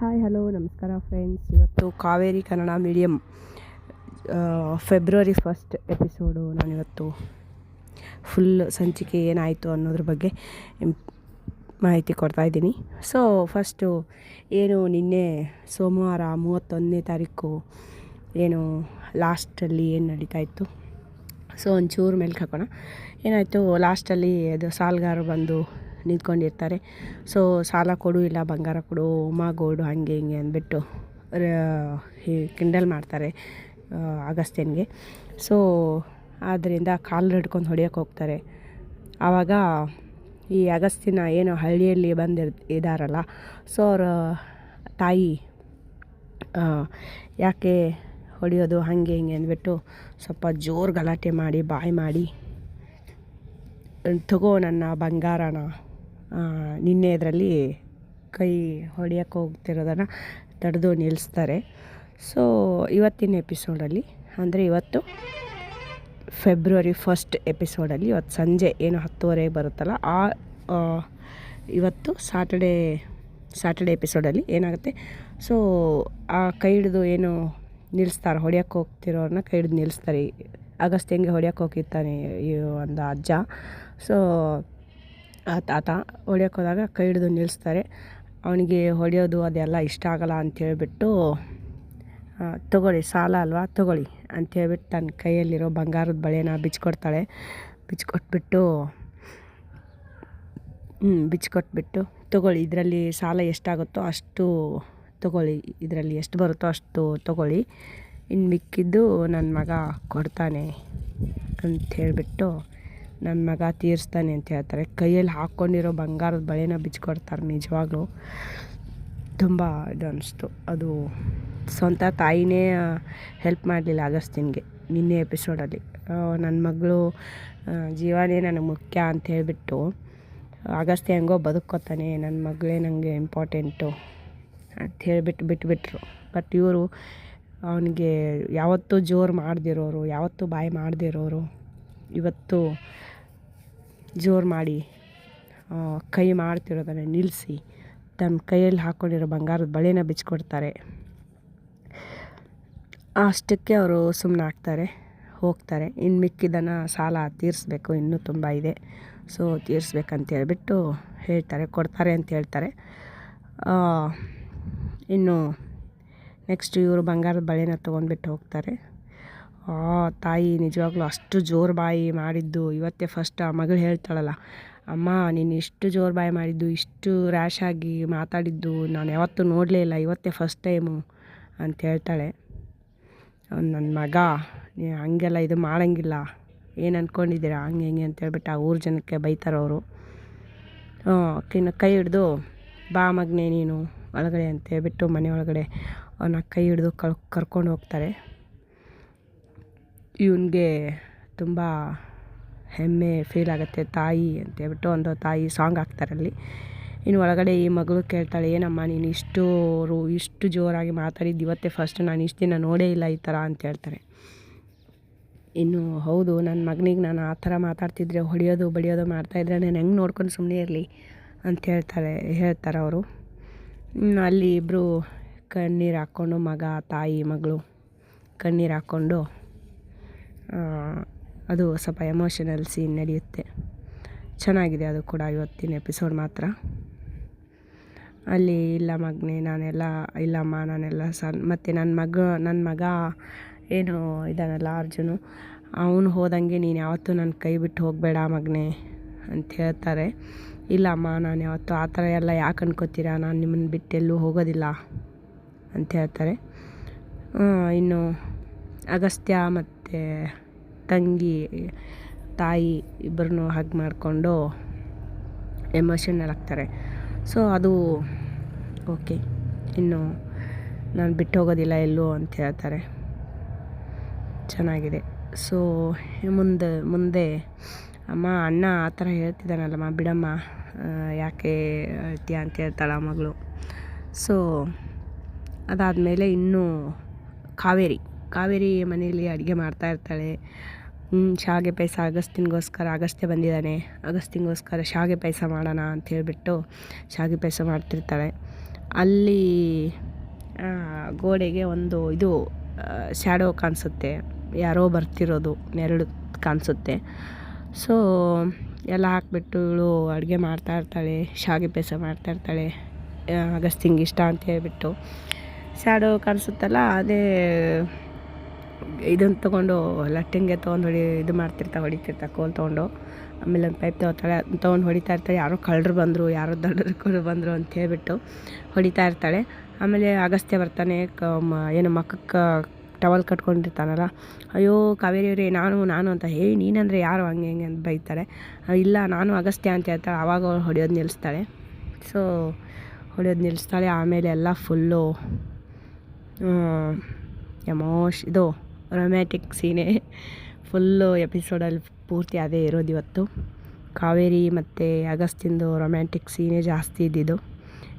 Hi hello ನಮಸ್ಕಾರ friends ಇವತ್ತು Kaveri Kannada medium February first episode ನಾನಿವತ್ತು ಫುಲ್ ಸಂಚಿಕೆ ಏನಾಯಿತು ಅನ್ನೋದ್ರ ಬಗ್ಗೆ ಮಾಹಿತಿ ಕೊಡ್ತಾಯಿದ್ದೀನಿ ಸೊ ಫಸ್ಟು ಏನು ನಿನ್ನೆ ಸೋಮವಾರ ಮೂವತ್ತೊಂದನೇ ತಾರೀಕು ಏನು ಲಾಸ್ಟಲ್ಲಿ ಏನು ನಡೀತಾ ಇತ್ತು? ಸೊ ಒಂಚೂರು ಮೇಲ್ಗೆ ಹಾಕೋಣ. ಏನಾಯಿತು? ಲಾಸ್ಟಲ್ಲಿ ಅದು ಸಾಲ್ಗಾರು ಬಂದು ನಿಂತ್ಕೊಂಡಿರ್ತಾರೆ. ಸೊ ಸಾಲ ಕೊಡು, ಇಲ್ಲ ಬಂಗಾರ ಕೊಡು ಉಮಾಗೋಡು ಹಾಗೆ ಹಿಂಗೆ ಅಂದ್ಬಿಟ್ಟು ಕಿಂಡಲ್ ಮಾಡ್ತಾರೆ ಅಗಸ್ತ್ಯನಿಗೆ. ಸೊ ಆದ್ದರಿಂದ ಕಾಲು ಹಿಡ್ಕೊಂಡು ಹೊಡಿಯೋಕೆ ಹೋಗ್ತಾರೆ. ಆವಾಗ ಈ ಅಗಸ್ತಿನ ಏನು ಹಳ್ಳಿಯಲ್ಲಿ ಬಂದಿರ್ ಇದ್ದಾರಲ್ಲ ಸೊ ಅವರ ತಾಯಿ ಯಾಕೆ ಹೊಡೆಯೋದು, ಹಾಗೆ ಹಿಂಗೆ ಅಂದ್ಬಿಟ್ಟು ಸ್ವಲ್ಪ ಜೋರು ಗಲಾಟೆ ಮಾಡಿ, ಬಾಯಿ ಮಾಡಿ, ತಗೋ ನನ್ನ ಬಂಗಾರನ ನಿನ್ನೆ ಇದರಲ್ಲಿ ಕೈ ಹೊಡೆಯೋಕೆ ಹೋಗ್ತಿರೋದನ್ನು ತಡೆದು ನಿಲ್ಲಿಸ್ತಾರೆ. ಸೊ ಇವತ್ತಿನ ಎಪಿಸೋಡಲ್ಲಿ, ಅಂದರೆ ಇವತ್ತು ಫೆಬ್ರವರಿ ಫಸ್ಟ್ ಎಪಿಸೋಡಲ್ಲಿ ಇವತ್ತು ಸಂಜೆ ಏನು ಹತ್ತುವರೆಗೆ ಬರುತ್ತಲ್ಲ, ಆ ಇವತ್ತು ಸಾಟರ್ಡೇ ಸ್ಯಾಟರ್ಡೆ ಎಪಿಸೋಡಲ್ಲಿ ಏನಾಗುತ್ತೆ? ಸೊ ಆ ಕೈ ಹಿಡಿದು ಏನು ನಿಲ್ಲಿಸ್ತಾರೆ, ಹೊಡ್ಯಕ್ಕೆ ಹೋಗ್ತಿರೋರನ್ನ ಕೈ ಹಿಡಿದು ನಿಲ್ಲಿಸ್ತಾರೆ. ಅಗಸ್ತ್ಯಂಗೆ ಹೊಡ್ಯಕ್ಕೆ ಹೋಗಿರ್ತಾನೆ ಒಂದು ಅಜ್ಜ. ಸೊ ತಾತ ಹೊಡ್ಯಕ್ಕೆ ಕೈ ಹಿಡಿದು ನಿಲ್ಲಿಸ್ತಾರೆ ಅವನಿಗೆ ಹೊಡೆಯೋದು ಅದೆಲ್ಲ ಇಷ್ಟ ಆಗಲ್ಲ ಅಂಥೇಳ್ಬಿಟ್ಟು ಆ, ತಗೊಳ್ಳಿ ಸಾಲ ಅಲ್ವಾ ತಗೊಳ್ಳಿ ಅಂಥೇಳ್ಬಿಟ್ಟು ತನ್ನ ಕೈಯಲ್ಲಿರೋ ಬಂಗಾರದ ಬಳೆನ ಬಿಚ್ಕೊಡ್ತಾಳೆ. ಬಿಚ್ಕೊಟ್ಬಿಟ್ಟು ಹ್ಞೂ ಬಿಚ್ಕೊಟ್ಬಿಟ್ಟು ತಗೊಳ್ಳಿ ಇದರಲ್ಲಿ ಸಾಲ ಎಷ್ಟಾಗುತ್ತೋ ಅಷ್ಟು ತಗೊಳ್ಳಿ ಇದರಲ್ಲಿ ಎಷ್ಟು ಬರುತ್ತೋ ಅಷ್ಟು ತಗೊಳ್ಳಿ. ಇನ್ನು ಮಿಕ್ಕಿದ್ದು ನನ್ನ ಮಗ ಕೊಡ್ತಾನೆ ಅಂತ ಹೇಳಿಬಿಟ್ಟು ನನ್ನ ಮಗ ತೀರಿಸ್ತಾನೆ ಅಂತ ಹೇಳ್ತಾರೆ. ಕೈಯಲ್ಲಿ ಹಾಕ್ಕೊಂಡಿರೋ ಬಂಗಾರದ ಬಳೆನ ಬಿಚ್ಕೊಡ್ತಾರೆ ನಿಜವಾಗ್ಲೂ. ತುಂಬ ಇದು ಅನ್ನಿಸ್ತು ಅದು ಸ್ವಂತ ತಾಯಿನೇ ಹೆಲ್ಪ್ ಮಾಡಲಿಲ್ಲ ಅಗಸ್ತಿನ್ಗೆ ನಿನ್ನೆ ಎಪಿಸೋಡಲ್ಲಿ ನನ್ನ ಮಗಳು ಜೀವನೇ ನನಗೆ ಮುಖ್ಯ ಅಂತ ಹೇಳಿಬಿಟ್ಟು ಅಗಸ್ತ್ಯ ಹೆಂಗೋ ಬದುಕೋತಾನೆ ನನ್ನ ಮಗಳೇ ನನಗೆ ಇಂಪಾರ್ಟೆಂಟು ಅಂತ ಹೇಳಿಬಿಟ್ಟು ಬಿಟ್ಬಿಟ್ರು. ಬಟ್ ಇವರು, ಅವನಿಗೆ ಯಾವತ್ತೂ ಜೋರು ಮಾಡದಿರೋರು, ಯಾವತ್ತೂ ಬಾಯಿ ಮಾಡದಿರೋರು ಇವತ್ತು ಜೋರು ಮಾಡಿ ಕೈ ಮಾಡ್ತಿರೋದನ್ನು ನಿಲ್ಲಿಸಿ ತನ್ನ ಕೈಯಲ್ಲಿ ಹಾಕ್ಕೊಂಡಿರೋ ಬಂಗಾರದ ಬಳೆನ ಬಿಚ್ಚಿಕೊಡ್ತಾರೆ ಅಷ್ಟಕ್ಕೆ ಅವರು ಸುಮ್ಮನೆ ಹಾಕ್ತಾರೆ ಹೋಗ್ತಾರೆ. ಇನ್ನು ಮಿಕ್ಕಿದ್ದನ್ನು ಸಾಲ ತೀರಿಸ್ಬೇಕು, ಇನ್ನೂ ತುಂಬ ಇದೆ. ಸೊ, ತೀರಿಸ್ಬೇಕಂತ ಹೇಳ್ಬಿಟ್ಟು ಹೇಳ್ತಾರೆ, ಕೊಡ್ತಾರೆ ಅಂತ ಹೇಳ್ತಾರೆ. ಇನ್ನು ನೆಕ್ಸ್ಟ್ ಇವರು ಬಂಗಾರದ ಬಳೆನ ತೊಗೊಂಡ್ಬಿಟ್ಟು ಹೋಗ್ತಾರೆ. ಆ, ತಾಯಿ ನಿಜವಾಗ್ಲೂ ಅಷ್ಟು ಜೋರು ಬಾಯಿ ಮಾಡಿದ್ದು. ಇವತ್ತೇ ಫಸ್ಟ್ ಆ ಮಗಳು ಹೇಳ್ತಾಳಲ್ಲ, ಅಮ್ಮ, ನೀನು ಇಷ್ಟು ಜೋರು ಬಾಯಿ ಮಾಡಿದ್ದು, ಇಷ್ಟು ರ್ಯಾಶ್ ಆಗಿ ಮಾತಾಡಿದ್ದು ನಾನು ಯಾವತ್ತೂ ನೋಡಲೇ ಇಲ್ಲ, ಇವತ್ತೇ ಫಸ್ಟ್ ಟೈಮು ಅಂತ ಹೇಳ್ತಾಳೆ. ಅವ್ನು ನನ್ನ ಮಗ, ನೀ ಹಂಗೆಲ್ಲ ಇದು ಮಾಡೋಂಗಿಲ್ಲ. ಏನು ಅಂದ್ಕೊಂಡಿದ್ದೀರಾ ಹಂಗೆ ಹಿಂಗೆ ಅಂತ ಹೇಳ್ಬಿಟ್ಟು ಆ ಊರು ಜನಕ್ಕೆ ಬೈತಾರವರು ಇನ್ನು ಕೈ ಹಿಡ್ದು, ಬಾ ಮಗನೇ ನೀನು, ಒಳಗಡೆ ಅಂತ ಹೇಳ್ಬಿಟ್ಟು ಮನೆ ಒಳಗಡೆ ಅವನ ಕೈ ಹಿಡ್ದು ಕಳ್, ಕರ್ಕೊಂಡು ಹೋಗ್ತಾರೆ. ಇವನಿಗೆ ತುಂಬ ಹೆಮ್ಮೆ ಫೀಲ್ ಆಗುತ್ತೆ. ತಾಯಿ ಅಂತ ಹೇಳ್ಬಿಟ್ಟು ಒಂದು ತಾಯಿ ಸಾಂಗ್ ಹಾಕ್ತಾರಲ್ಲಿ ಇನ್ನು ಒಳಗಡೆ ಈ ಮಗಳು ಕೇಳ್ತಾಳೆ, ಏನಮ್ಮ ನೀನು ಇಷ್ಟು ರು, ಇಷ್ಟು ಜೋರಾಗಿ ಮಾತಾಡಿದ್ದು ಇವತ್ತೇ ಫಸ್ಟ್ ನಾನು ಇಷ್ಟು ದಿನ ನೋಡೇ ಇಲ್ಲ ಈ ಥರ ಅಂತ ಹೇಳ್ತಾರೆ. ಇನ್ನು ಹೌದು ನನ್ನ ಮಗನಿಗೆ ನಾನು ಆ ಥರ ಮಾತಾಡ್ತಿದ್ರೆ ಹೊಡೆಯೋದು, ಬಡಿಯೋದು ಮಾಡ್ತಾಯಿದ್ರೆ ನಾನು ಹೆಂಗೆ ನೋಡ್ಕೊಂಡು ಸುಮ್ಮನೆ ಇರಲಿ ಅಂತ ಹೇಳ್ತಾರೆ ಹೇಳ್ತಾರೆ ಅವರು. ಅಲ್ಲಿ ಇಬ್ಬರು ಕಣ್ಣೀರು ಹಾಕ್ಕೊಂಡು ಮಗ, ತಾಯಿ, ಮಗಳು ಕಣ್ಣೀರು ಹಾಕ್ಕೊಂಡು ಅದು ಸ್ವಲ್ಪ ಎಮೋಷನಲ್ ಸೀನ್ ನಡೆಯುತ್ತೆ. ಚೆನ್ನಾಗಿದೆ ಅದು ಕೂಡ ಇವತ್ತಿನ ಎಪಿಸೋಡ್ ಮಾತ್ರ. ಅಲ್ಲಿ ಇಲ್ಲ ಮಗನೇ, ನಾನೆಲ್ಲ, ಇಲ್ಲಮ್ಮ, ನಾನೆಲ್ಲ ಸಣ್ಣ ಮತ್ತು ನನ್ನ ಮಗ ನನ್ನ ಮಗ ಏನು ಇದಾನಲ್ಲ ಅರ್ಜುನು, ಅವನು ಹೋದಂಗೆ ನೀನು ಯಾವತ್ತೂ ನನ್ನ ಕೈ ಬಿಟ್ಟು ಹೋಗಬೇಡ ಮಗನೇ ಅಂತ ಹೇಳ್ತಾರೆ. ಇಲ್ಲಮ್ಮ, ನಾನು ಯಾವತ್ತು ಆ ಥರ ಎಲ್ಲ ಯಾಕೆ ಅನ್ಕೋತೀರಾ? ನಾನು ನಿಮ್ಮನ್ನು ಬಿಟ್ಟು ಎಲ್ಲೂ ಹೋಗೋದಿಲ್ಲ ಅಂತ ಹೇಳ್ತಾರೆ. ಇನ್ನು ಅಗಸ್ತ್ಯ ಮತ್ತು ತಂಗಿ, ತಾಯಿ ಇಬ್ಬರನ್ನೂ ಹಗ್ ಮಾಡಿಕೊಂಡು ಎಮೋಷನಲ್ ಆಗ್ತಾರೆ. ಸೊ ಅದು ಓಕೆ ಇನ್ನು ನಾನು ಬಿಟ್ಟು ಹೋಗೋದಿಲ್ಲ ಎಲ್ಲೂ ಅಂತ ಹೇಳ್ತಾರೆ. ಚೆನ್ನಾಗಿದೆ. ಸೊ ಮುಂದೆ ಮುಂದೆ ಅಮ್ಮ, ಅಣ್ಣ ಆ ಥರ ಹೇಳ್ತಿದ್ದಾನಲ್ಲಮ್ಮ, ಬಿಡಮ್ಮ ಯಾಕೆ ಹೇಳ್ತೀಯ ಅಂತ ಹೇಳ್ತಾಳೆ ಮಗಳು. ಸೊ ಅದಾದಮೇಲೆ ಇನ್ನೂ ಕಾವೇರಿ. ಕಾವೇರಿ ಮನೆಯಲ್ಲಿ ಅಡುಗೆ ಮಾಡ್ತಾ ಇರ್ತಾಳೆ. ಹ್ಮ್, ಶಾವಿಗೆ ಪಾಯಸ ಅಗಸ್ತಿನ್ಗೋಸ್ಕರ ಅಗಸ್ತ್ಯ ಬಂದಿದ್ದಾನೆ. ಅಗಸ್ತಿನ್ಗೋಸ್ಕರ ಶಾವಿಗೆ ಪಾಯಸ ಮಾಡೋಣ ಅಂತ ಹೇಳ್ಬಿಟ್ಟು ಶಾವಿಗೆ ಪಾಯಸ ಮಾಡ್ತಿರ್ತಾಳೆ. ಅಲ್ಲಿ ಗೋಡೆಗೆ ಒಂದು ಇದು ಶ್ಯಾಡೋ ಕಾಣಿಸುತ್ತೆ. ಯಾರೋ ಬರ್ತಿರೋದು ನೆರಳು ಕಾಣಿಸುತ್ತೆ. ಸೊ ಎಲ್ಲ ಹಾಕ್ಬಿಟ್ಟು ಇವಳು ಅಡುಗೆ ಮಾಡ್ತಾಯಿರ್ತಾಳೆ ಶಾವಿಗೆ ಪಾಯಸ ಮಾಡ್ತಾಯಿರ್ತಾಳೆ ಅಗಸ್ತಿಂಗೆ ಇಷ್ಟ ಅಂತ ಹೇಳಿಬಿಟ್ಟು. ಶ್ಯಾಡೋ ಕಾಣಿಸುತ್ತಲ್ಲ ಅದೇ ಇದನ್ನು ತೊಗೊಂಡು ಲಟ್ಟಿಂಗೆ ತೊಗೊಂಡು ಹೊಡಿ, ಇದು ಮಾಡ್ತಿರ್ತಾ, ಹೊಡಿತಿರ್ತಾ, ಕೋಲ್ ತೊಗೊಂಡು, ಆಮೇಲೆ ಒಂದು ಪೈಪ್ ತೊಗೊತಾಳೆ ಅದನ್ನ ತೊಗೊಂಡು ಹೊಡಿತಾ ಇರ್ತಾಳೆ. ಯಾರೋ ಕಳ್ಳರು ಬಂದರು, ಯಾರೋ ದಡ್ಡರು ಬಂದರು ಅಂತ ಹೇಳ್ಬಿಟ್ಟು ಹೊಡಿತಾ ಇರ್ತಾಳೆ. ಆಮೇಲೆ ಅಗಸ್ತ್ಯ ಬರ್ತಾನೆ, ಕ ಏನು ಮಖಕ್ಕೆ ಟವಲ್ ಕಟ್ಕೊಂಡಿರ್ತಾನಲ್ಲ. ಅಯ್ಯೋ, ಕಾವೇರಿ ಅವರೇ, ನಾನು ನಾನು ಅಂತ ಹೇ ನೀನಂದರೆ ಯಾರು ಹಂಗೆ ಹಿಂಗೆ? ಅಂತ ಬೈತಾರೆ. ಇಲ್ಲ, ನಾನು ಅಗಸ್ತ್ಯ ಅಂತ ಹೇಳ್ತಾಳೆ. ಆವಾಗ ಅವಳು ಹೊಡೆಯೋದು ನಿಲ್ಲಿಸ್ತಾಳೆ ಸೊ ಹೊಡೆಯೋದು ನಿಲ್ಲಿಸ್ತಾಳೆ ಆಮೇಲೆ ಎಲ್ಲ ಫುಲ್ಲು ಎಮೋಶ್ ಇದು ರೊಮ್ಯಾಟಿಕ್ ಸೀನೆ ಫುಲ್ಲು ಎಪಿಸೋಡಲ್ಲಿ ಪೂರ್ತಿ ಅದೇ ಇರೋದು ಇವತ್ತು. ಕಾವೇರಿ ಮತ್ತು ಅಗಸ್ತಿಂದು ರೊಮ್ಯಾಂಟಿಕ್ ಸೀನೇ ಜಾಸ್ತಿ ಇದ್ದಿದ್ದು.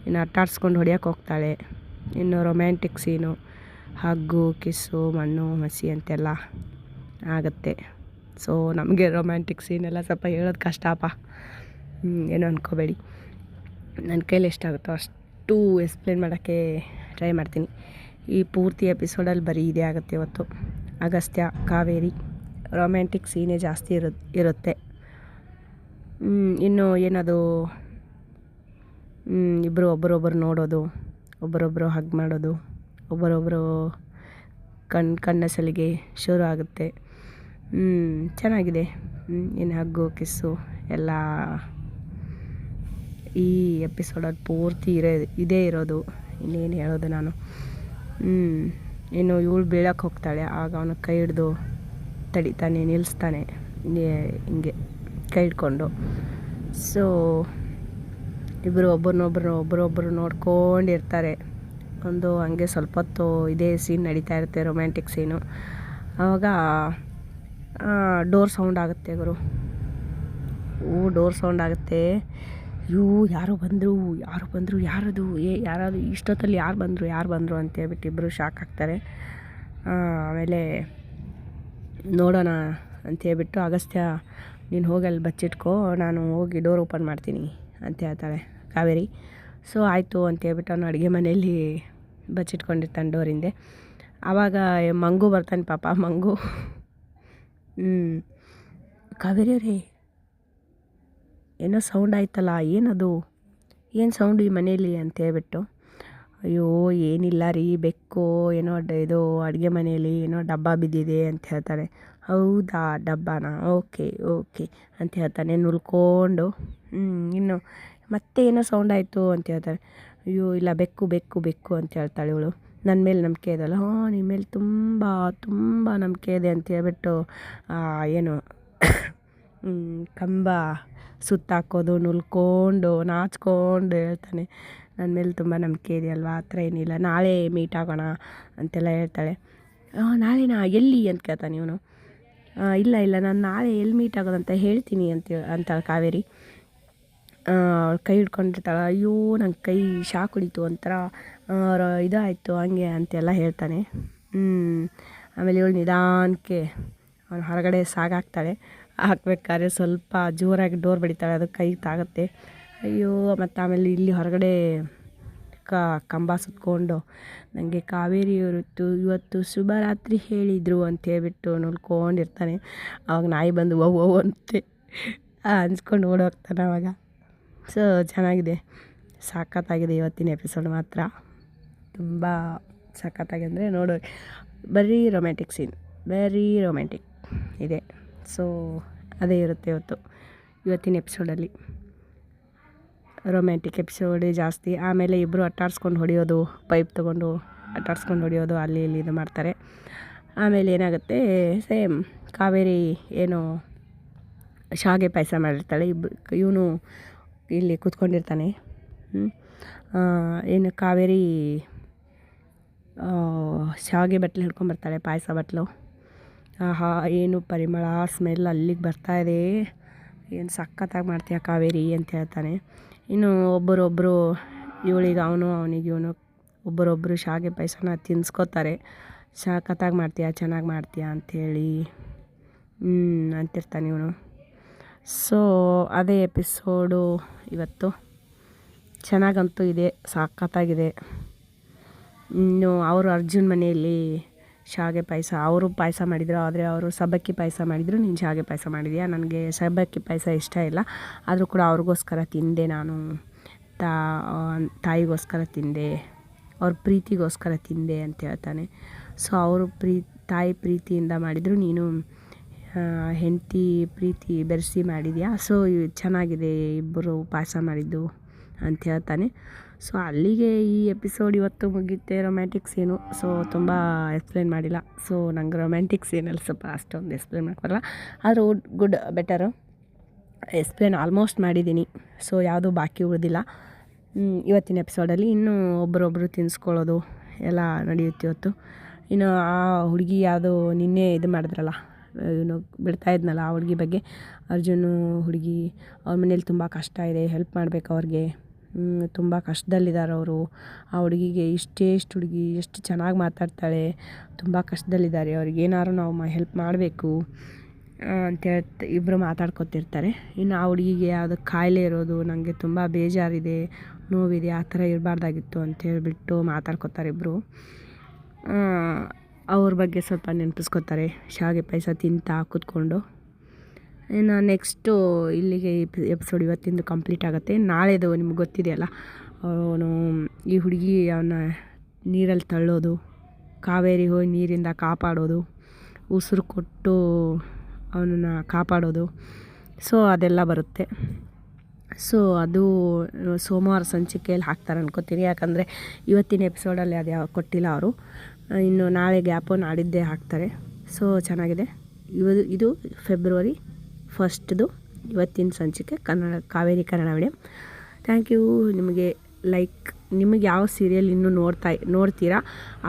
ಇನ್ನು ಅಟ್ಟಾಡ್ಸ್ಕೊಂಡು ಹೊಡಿಯೋಕೆ ಹೋಗ್ತಾಳೆ. ಇನ್ನು ರೊಮ್ಯಾಂಟಿಕ್ ಸೀನು ಹಗ್ಗು, ಕಿಸ್ಸು, ಮಣ್ಣು ಮಸಿ ಅಂತೆಲ್ಲ ಆಗುತ್ತೆ. ಸೊ ನಮಗೆ ರೊಮ್ಯಾಂಟಿಕ್ ಸೀನೆಲ್ಲ ಸ್ವಲ್ಪ ಹೇಳೋದು ಕಷ್ಟಪ್ಪ ಏನು ಅಂದ್ಕೋಬೇಡಿ ನನ್ನ ಕೈಲಿ ಎಷ್ಟಾಗುತ್ತೋ ಅಷ್ಟು ಎಕ್ಸ್ಪ್ಲೇನ್ ಮಾಡೋಕ್ಕೆ ಟ್ರೈ ಮಾಡ್ತೀನಿ. ಈ ಪೂರ್ತಿ ಎಪಿಸೋಡಲ್ಲಿ ಬರೀ ಇದೇ ಆಗುತ್ತೆ ಇವತ್ತು. ಅಗಸ್ತ್ಯ, ಕಾವೇರಿ ರೊಮ್ಯಾಂಟಿಕ್ ಸೀನೇ ಜಾಸ್ತಿ ಇರು, ಇರುತ್ತೆ. ಇನ್ನು ಏನದು? ಇಬ್ಬರು ಒಬ್ಬರೊಬ್ಬರು ನೋಡೋದು ಒಬ್ಬರೊಬ್ಬರು ಹಗ್ ಮಾಡೋದು ಒಬ್ಬರೊಬ್ಬರು ಕಣ್, ಕಣ್ಣ ಸಲಿಗೆ ಶುರು ಆಗುತ್ತೆ. ಚೆನ್ನಾಗಿದೆ. ಇನ್ನು ಹಗ್ಗು, ಕಿಸ್ಸು ಎಲ್ಲ ಈ ಎಪಿಸೋಡಲ್ಲಿ ಪೂರ್ತಿ ಇರೋ, ಇದೇ ಇರೋದು. ಇನ್ನೇನು ಹೇಳೋದು ನಾನು? ಇನ್ನು ಇವಳು ಬೀಳಕ್ಕೆ ಹೋಗ್ತಾಳೆ. ಆಗ ಅವನು ಕೈ ಹಿಡ್ದು ತಡಿತಾನೆ ನಿಲ್ಲಿಸ್ತಾನೆ ಹಿಂಗೆ- ಕೈ ಹಿಡ್ಕೊಂಡು. ಸೊ ಇಬ್ಬರು ಒಬ್ಬರನ್ನೊಬ್ಬರು ಒಬ್ಬರೊಬ್ಬರು ನೋಡ್ಕೊಂಡಿರ್ತಾರೆ. ಒಂದು ಹಂಗೆ ಸ್ವಲ್ಪ ಹೊತ್ತು ಇದೇ ಸೀನ್ ನಡೀತಾ ಇರುತ್ತೆ ರೊಮ್ಯಾಂಟಿಕ್ ಸೀನು ಆವಾಗ ಡೋರ್ ಸೌಂಡ್ ಆಗುತ್ತೆ ಗುರು. ಓ ಡೋರ್ ಸೌಂಡ್ ಆಗುತ್ತೆ. ಅಯ್ಯೋ, ಯಾರೋ ಬಂದರು, ಯಾರು ಬಂದರು, ಯಾರದು, ಏ, ಯಾರಾದ್ರು, ಇಷ್ಟೊತ್ತಲ್ಲಿ ಯಾರು ಬಂದರು ಯಾರು ಬಂದರು ಅಂತೇಳ್ಬಿಟ್ಟು ಇಬ್ಬರು ಶಾಕ್ ಆಗ್ತಾರೆ. ಆಮೇಲೆ ನೋಡೋಣ ಅಂತೇಳ್ಬಿಟ್ಟು ಅಗಸ್ತ್ಯ, ನೀನು ಹೋಗಿ ಅಲ್ಲಿ ಬಚ್ಚಿಟ್ಕೋ, ನಾನು ಹೋಗಿ ಡೋರ್ ಓಪನ್ ಮಾಡ್ತೀನಿ ಅಂತ ಹೇಳ್ತಾಳೆ ಕಾವೇರಿ. ಸೊ ಆಯಿತು ಅಂತೇಳ್ಬಿಟ್ಟು ಅವನು ಅಡುಗೆ ಮನೆಯಲ್ಲಿ ಬಚ್ಚಿಟ್ಕೊಂಡಿರ್ತಾನೆ ಡೋರಿಂದೆ ಆವಾಗ ಮಂಗು ಬರ್ತಾನೆ ಪಾಪ, ಮಂಗು. ಹ್ಞೂ ಕಾವೇರಿ ಅವರೇ ಏನೋ ಸೌಂಡ್ ಆಯ್ತಲ್ಲ, ಏನದು? ಏನು ಸೌಂಡು ಈ ಮನೆಯಲ್ಲಿ ಅಂತ ಹೇಳ್ಬಿಟ್ಟು, ಅಯ್ಯೋ, ಏನಿಲ್ಲ ರೀ, ಬೆಕ್ಕು, ಏನೋ ಇದು ಅಡುಗೆ ಮನೆಯಲ್ಲಿ ಏನೋ ಡಬ್ಬ ಬಿದ್ದಿದೆ ಅಂತ ಹೇಳ್ತಾರೆ. ಹೌದಾ, ಡಬ್ಬನ? ಓಕೆ ಓಕೆ ಅಂತ ಹೇಳ್ತಾನೆ ನುಲ್ಕೊಂಡು. ಇನ್ನು ಮತ್ತೆ ಏನೋ ಸೌಂಡ್ ಆಯಿತು ಅಂತ ಹೇಳ್ತಾರೆ. ಅಯ್ಯೋ, ಇಲ್ಲ, ಬೆಕ್ಕು ಬೆಕ್ಕು ಬೆಕ್ಕು ಅಂತ ಹೇಳ್ತಾಳೆ ಇವಳು. ನನ್ನ ಮೇಲೆ ನಂಬಿಕೆ ಇದಲ್ಲ ಹಾಂ ನಿಮ್ಮ ಮೇಲೆ ತುಂಬ ತುಂಬ ನಂಬಿಕೆ ಇದೆ ಅಂತ ಹೇಳ್ಬಿಟ್ಟು ಏನು ಕಂಬ ಸುತ್ತಾಕೋದು ನುಲ್ಕೊಂಡು ನಾಚ್ಕೊಂಡು ಹೇಳ್ತಾನೆ. ನನ್ನ ಮೇಲೆ ತುಂಬ ನಂಬಿಕೆ ಇದೆಯಲ್ವಾ ಆ ಥರ ಏನಿಲ್ಲ. ನಾಳೆ ಮೀಟ್ ಆಗೋಣ ಅಂತೆಲ್ಲ ಹೇಳ್ತಾಳೆ. "ಆ, ನಾಳೆನಾ? ಎಲ್ಲಿ ಅಂತ ಕೇಳ್ತಾನೆ ಇವನು. ಇಲ್ಲ ಇಲ್ಲ ನಾನು ನಾಳೆ ಎಲ್ಲಿ ಮೀಟ್ ಆಗೋದಂತ ಹೇಳ್ತೀನಿ ಅಂತ ಅಂತಾಳೆ ಕಾವೇರಿ. ಕೈ ಹಿಡ್ಕೊಂಡಿರ್ತಾಳೆ. ಅಯ್ಯೋ ನನ್ನ ಕೈ ಶಾಕ್ ಹೊಡಿತು ಒಂಥರ. ಇದಾಯಿತು ಹಂಗೆ ಅಂತೆಲ್ಲ ಹೇಳ್ತಾನೆ. ಆಮೇಲೆ ಇವಳು ನಿಧಾನಕ್ಕೆ ಅವನು ಹೊರಗಡೆ ಸಾಗಾಕ್ತಾಳೆ ಹಾಕ್ಬೇಕಾದ್ರೆ ಸ್ವಲ್ಪ ಜೋರಾಗಿ ಡೋರ್ ಬಡಿತಾಳೆ, ಅದು ಕೈ ತಾಗುತ್ತೆ. ಅಯ್ಯೋ, ಮತ್ತು ಆಮೇಲೆ ಇಲ್ಲಿ ಹೊರಗಡೆ ಕಂಬ ಸುತ್ಕೊಂಡು ನನಗೆ ಕಾವೇರಿ ಇವತ್ತು ಇವತ್ತು ಶುಭರಾತ್ರಿ ಹೇಳಿದರು ಅಂತ ಹೇಳಿಬಿಟ್ಟು ನೋಡ್ಕೊಂಡಿರ್ತಾನೆ. ಆವಾಗ ನಾಯಿ ಬಂದು ಓ ಓ ಅಂತೆ. ಅನ್ಸ್ಕೊಂಡು ಓಡೋಗ್ತಾನೆ ಆವಾಗ ಸೊ ಚೆನ್ನಾಗಿದೆ. ಸಾಕತ್ತಾಗಿದೆ ಇವತ್ತಿನ ಎಪಿಸೋಡ್ ಮಾತ್ರ. ತುಂಬ ಸಖತ್ತಾಗಿ ಅಂದರೆ ನೋಡೋ. ಬರೀ ರೊಮ್ಯಾಂಟಿಕ್ ಸೀನ್ ಬರೀ ರೊಮ್ಯಾಂಟಿಕ್ ಇದೆ. ಸೊ ಅದೇ ಇರುತ್ತೆ ಇವತ್ತು, ಇವತ್ತಿನ ಎಪಿಸೋಡಲ್ಲಿ ರೊಮ್ಯಾಂಟಿಕ್ ಎಪಿಸೋಡೇ ಜಾಸ್ತಿ. ಆಮೇಲೆ ಇಬ್ಬರು ಅಟ್ಟಾಡ್ಸ್ಕೊಂಡು ಹೊಡೆಯೋದು ಪೈಪ್ ತೊಗೊಂಡು ಅಟ್ಟಾಡ್ಸ್ಕೊಂಡು ಹೊಡೆಯೋದು, ಅಲ್ಲಿ ಇಲ್ಲಿ ಇದು ಮಾಡ್ತಾರೆ. ಆಮೇಲೆ ಏನಾಗುತ್ತೆ ಸೇಮ್ ಕಾವೇರಿ ಏನು ಶಾಗೆ ಪಾಯಸ ಮಾಡಿರ್ತಾಳೆ ಇಬ್ಬರು ಇವನು ಇಲ್ಲಿ ಕೂತ್ಕೊಂಡಿರ್ತಾನೆ. ಏನು ಕಾವೇರಿ ಶಾವಿಗೆ ಬಟ್ಲು ಹಿಡ್ಕೊಂಬರ್ತಾಳೆ ಪಾಯಸ ಬಟ್ಲು. ಆಹಾ, ಏನು ಪರಿಮಳ ಸ್ಮೆಲ್ ಅಲ್ಲಿಗೆ ಬರ್ತಾ ಇದೆ. ಏನು ಸಖತ್ತಾಗಿ ಮಾಡ್ತೀಯ ಕಾವೇರಿ ಅಂತ ಹೇಳ್ತಾನೆ. ಇನ್ನು ಒಬ್ಬರೊಬ್ಬರು ಇವಳಿಗೆ ಅವನು, ಅವನಿಗೆ ಇವನು ಒಬ್ಬರೊಬ್ಬರು ಶಾವಿಗೆ ಪಾಯಸನ ತಿನ್ಸ್ಕೋತಾರೆ. ಸಖತ್ತಾಗಿ ಮಾಡ್ತೀಯ, ಚೆನ್ನಾಗಿ ಮಾಡ್ತೀಯ ಅಂಥೇಳಿ ಅಂತಿರ್ತಾನೆ ಇವನು. ಸೊ ಅದೇ ಎಪಿಸೋಡು ಇವತ್ತು. ಚೆನ್ನಾಗಂತೂ ಇದೆ, ಸಖತ್ತಾಗಿದೆ. ಇನ್ನು ಅವರು ಅರ್ಜುನ್ ಮನೆಯಲ್ಲಿ ಶಾವಿಗೆ ಪಾಯಸ, ಅವರು ಪಾಯಸ ಮಾಡಿದರು, ಆದರೆ ಅವರು ಸಬ್ಬಕ್ಕಿ ಪಾಯಸ ಮಾಡಿದರು, ನೀನು ಶಾವಿಗೆ ಪಾಯಸ ಮಾಡಿದ್ಯಾ? ನನಗೆ ಸಬ್ಬಕ್ಕಿ ಪಾಯಸ ಇಷ್ಟ ಇಲ್ಲ. ಆದರೂ ಕೂಡ ಅವ್ರಿಗೋಸ್ಕರ ತಿಂದೆ ನಾನು. ತಾ ತಾಯಿಗೋಸ್ಕರ ತಿಂದೆ. ಅವ್ರ ಪ್ರೀತಿಗೋಸ್ಕರ ತಿಂದೆ ಅಂತ ಹೇಳ್ತಾನೆ. ಸೊ ಅವರು ಪ್ರೀ, ತಾಯಿ ಪ್ರೀತಿಯಿಂದ ಮಾಡಿದರು. ನೀನು ಹೆಂಡತಿ ಪ್ರೀತಿ ಬೆರೆಸಿ ಮಾಡಿದೆಯಾ? ಸೊ ಚೆನ್ನಾಗಿದೆ ಇಬ್ಬರು ಪಾಯಸ ಮಾಡಿದ್ದು ಅಂತ ಹೇಳ್ತಾನೆ. ಸೊ ಅಲ್ಲಿಗೆ ಈ ಎಪಿಸೋಡ್ ಇವತ್ತು ಮುಗಿಯುತ್ತೆ. ರೊಮ್ಯಾಂಟಿಕ್ಸ್ ಏನು? ಸೊ ತುಂಬ ಎಕ್ಸ್ಪ್ಲೇನ್ ಮಾಡಿಲ್ಲ. ಸೊ ನಂಗೆ ರೊಮ್ಯಾಂಟಿಕ್ಸ್ ಏನಲ್ಲ ಸ್ವಲ್ಪ ಅಷ್ಟೊಂದು ಎಕ್ಸ್ಪ್ಲೇನ್ ಮಾಡ್ಕೊಲ್ಲ ಆದರೂ ಗುಡ್ ಬೆಟರು ಎಕ್ಸ್ಪ್ಲೇನ್ ಆಲ್ಮೋಸ್ಟ್ ಮಾಡಿದ್ದೀನಿ. ಸೊ ಯಾವುದೂ ಬಾಕಿ ಉಳಿದಿಲ್ಲ. ಇವತ್ತಿನ ಎಪಿಸೋಡಲ್ಲಿ ಇನ್ನೂ ಒಬ್ಬರೊಬ್ಬರು ತಿನ್ನಿಸ್ಕೊಳ್ಳೋದು ಎಲ್ಲ ನಡೆಯುತ್ತೆ ಇವತ್ತು. ಇನ್ನು ಆ ಹುಡುಗಿ ಯಾವುದು ನಿನ್ನೆ ಇದು ಮಾಡಿದ್ರಲ್ಲ, ಇವನು ಬಿಡ್ತಾ ಇದ್ನಲ್ಲ ಆ ಹುಡುಗಿ ಬಗ್ಗೆ. ಅರ್ಜುನು ಹುಡುಗಿ ಅವ್ರ ಮನೇಲಿ ತುಂಬ ಕಷ್ಟ ಇದೆ ಹೆಲ್ಪ್ ಮಾಡಬೇಕು ಅವ್ರಿಗೆ. ತುಂಬ ಕಷ್ಟದಲ್ಲಿದ್ದಾರೆ ಅವರು. ಆ ಹುಡುಗಿಗೆ ಇಷ್ಟೇ ಇಷ್ಟು ಹುಡುಗಿ, ಎಷ್ಟು ಚೆನ್ನಾಗಿ ಮಾತಾಡ್ತಾಳೆ, ತುಂಬ ಕಷ್ಟದಲ್ಲಿದ್ದಾರೆ ಅವ್ರಿಗೆ ಏನಾದ್ರು ನಾವು ಮ ಹೆಲ್ಪ್ ಮಾಡಬೇಕು ಅಂತೇಳಿ ಇಬ್ಬರು ಮಾತಾಡ್ಕೊತಿರ್ತಾರೆ. ಇನ್ನು ಆ ಹುಡುಗಿಗೆ ಯಾವುದೋ ಕಾಯಿಲೆ ಇರೋದು ನನಗೆ ತುಂಬ ಬೇಜಾರಿದೆ, ನೋವಿದೆ, ಆ ಥರ ಇರಬಾರ್ದಾಗಿತ್ತು ಅಂತ ಹೇಳಿಬಿಟ್ಟು ಮಾತಾಡ್ಕೊತಾರೆ ಇಬ್ಬರು ಅವ್ರ ಬಗ್ಗೆ ಸ್ವಲ್ಪ ನೆನಪಿಸ್ಕೊತಾರೆ ಶಾವಿಗೆ ಪಾಯಸ ತಿಂತಾ ಕೂತ್ಕೊಂಡು. ಇನ್ನು ನೆಕ್ಸ್ಟು ಇಲ್ಲಿಗೆ ಎಪಿಸೋಡ್ ಇವತ್ತಿಂದು ಕಂಪ್ಲೀಟ್ ಆಗುತ್ತೆ. ನಾಳೆದು ನಿಮ್ಗೆ ಗೊತ್ತಿದೆಯಲ್ಲ, ಅವನು ಈ ಹುಡುಗಿ ಅವನ ನೀರಲ್ಲಿ ತಳ್ಳೋದು, ಕಾವೇರಿ ಹೋಗಿ ನೀರಿಂದ ಕಾಪಾಡೋದು, ಉಸಿರು ಕೊಟ್ಟು ಅವನನ್ನು ಕಾಪಾಡೋದು, ಸೊ ಅದೆಲ್ಲ ಬರುತ್ತೆ. ಸೊ ಅದು ಸೋಮವಾರ ಸಂಚಿಕೆಯಲ್ಲಿ ಹಾಕ್ತಾರೆ ಅನ್ಕೋತೀನಿ. ಯಾಕಂದರೆ ಇವತ್ತಿನ ಎಪಿಸೋಡಲ್ಲಿ ಅದು ಯಾವ ಕೊಟ್ಟಿಲ್ಲ ಅವರು. ಇನ್ನು ನಾಳೆ ಗ್ಯಾಪ್ ನಾಡಿದ್ದೇ ಹಾಕ್ತಾರೆ. ಸೊ ಚೆನ್ನಾಗಿದೆ. ಇವ ಇದು ಫೆಬ್ರವರಿ ಫಸ್ಟ್ದು ಇವತ್ತಿನ ಸಂಚಿಕೆ Kannada Kaveri Kannada medium. Thank you ನಿಮಗೆ ಲೈಕ್ ನಿಮಗೆ ಯಾವ ಸೀರಿಯಲ್ ಇನ್ನೂ ನೋಡ್ತಾ, ನೋಡ್ತೀರಾ?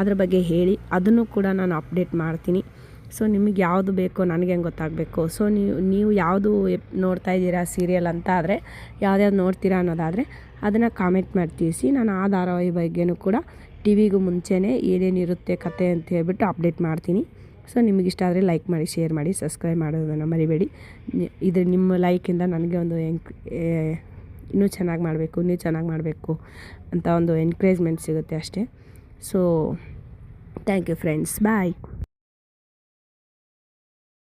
ಅದ್ರ ಬಗ್ಗೆ ಹೇಳಿ. ಅದನ್ನು ಕೂಡ ನಾನು ಅಪ್ಡೇಟ್ ಮಾಡ್ತೀನಿ. ಸೊ ನಿಮಗೆ ಯಾವುದು ಬೇಕೋ ನನಗೆ ಹೆಂಗೆ ಗೊತ್ತಾಗಬೇಕು. ಸೊ ನೀವು ನೀವು ಯಾವುದು ನೋಡ್ತಾ ಇದ್ದೀರಾ ಸೀರಿಯಲ್ ಅಂತ ಆದರೆ, ಯಾವ್ದ್ಯಾವ್ದು ನೋಡ್ತೀರಾ ಅನ್ನೋದಾದರೆ, ಅದನ್ನು ಕಾಮೆಂಟ್ ಮಾಡಿ ತಿಳಿಸಿ ನಾನು ಆ ಧಾರಾವಾಹಿ ಬಗ್ಗೆಯೂ ಕೂಡ ಟಿ ವಿಗೂ ಮುಂಚೆನೇ ಏನೇನಿರುತ್ತೆ ಕತೆ ಅಂತ ಹೇಳ್ಬಿಟ್ಟು ಅಪ್ಡೇಟ್ ಮಾಡ್ತೀನಿ. ಸೊ ನಿಮಗಿಷ್ಟ ಆದರೆ ಲೈಕ್ ಮಾಡಿ ಶೇರ್ ಮಾಡಿ ಸಬ್ಸ್ಕ್ರೈಬ್ ಮಾಡೋದನ್ನು ಮರಿಬೇಡಿ. ಇದ್ರ ನಿಮ್ಮ ಲೈಕಿಂದ ನನಗೆ ಒಂದು ಎಂಕ್ ಇನ್ನೂ ಚೆನ್ನಾಗಿ ಮಾಡಬೇಕು, ಇನ್ನೂ ಚೆನ್ನಾಗಿ ಮಾಡಬೇಕು ಅಂತ ಒಂದು ಎನ್ಕರೇಜ್ಮೆಂಟ್ ಸಿಗುತ್ತೆ ಅಷ್ಟೇ. So thank you friends bye